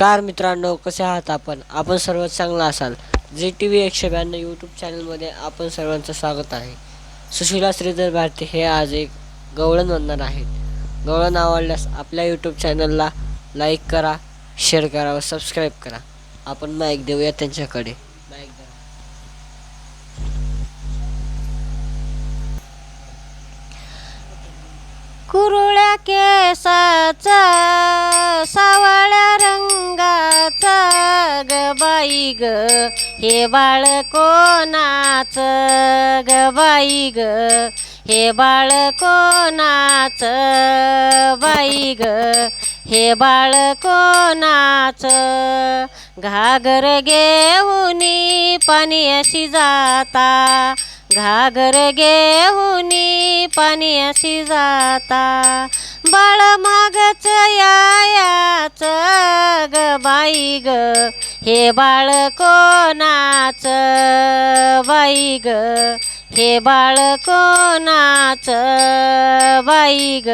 नमस्कार मित्रांनो कसे आहात आपण? आपण सर्व चांगला असाल. जी टी व्ही एकशे ब्याण्णव यूट्यूब चॅनलमध्ये आपण सर्वांचं स्वागत आहे. सुशिला श्रीधर भारती हे आज एक गवळण म्हणणार आहेत. गवळण आवडल्यास आपल्या यूट्यूब चॅनलला लाईक करा शेअर करा व सबस्क्राईब करा. आपण माईक देऊया त्यांच्याकडे. माईक द्या. कुरुळ्या केसाचा बाई ग हे बाळ कोणाच? ग बाई ग हे बाळ कोणाच? बाई ग हे बाळ कोणाच? घागर घेऊन पाणी अशी जाता घागर घेऊन पाणी अशी जाता. बाळ मागच यायाच ग बाई ग हे बाळ कोणाच बाई ग? हे बाळ कोणाच बाई ग?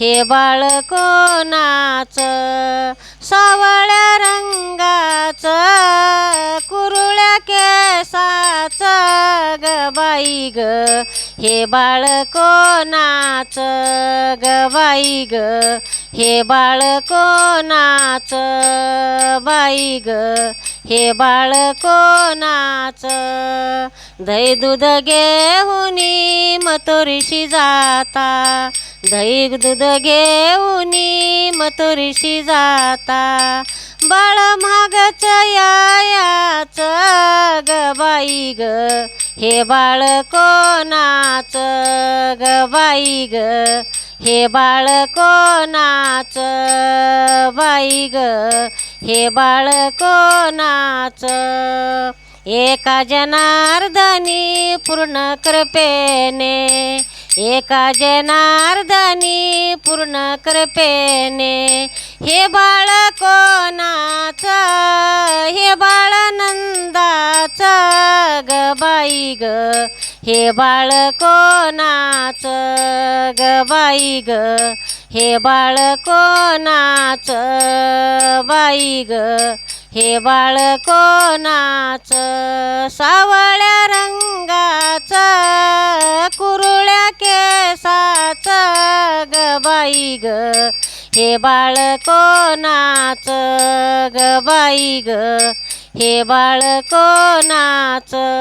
हे बाळ कोणाच सावळ्या रंगाच कुरुळ्या केसाच ग बाई ग? हे बाळ कोणाच ग बाई ग? हे बाळ कोणाच बाई ग? हे बाळ कोणाच? दही दूध घेऊनी मतोरीशी जाता. दही दूध घेऊन मतोरीशी जाता. बाळ मागच यायाच ग बाई ग? हे बाळ कोणाच ग बाई ग? हे बाळ कोणाच बाई ग. हे बाळ कोणाच एका जनार्दनी पूर्ण कृपेने एका जनार्दनी पूर्ण कृपेने हे बाळ को बाई ग. हे बाळ कोणाच ग बाई ग? हे बाळ कोणाच बाई ग? हे बाळ कोणाच सावळ्या रंगाच कुरुळ्या केसाच ग बाई ग? हे बाळ कोणाच ग बाई ग? हे बाळ कोणाचं?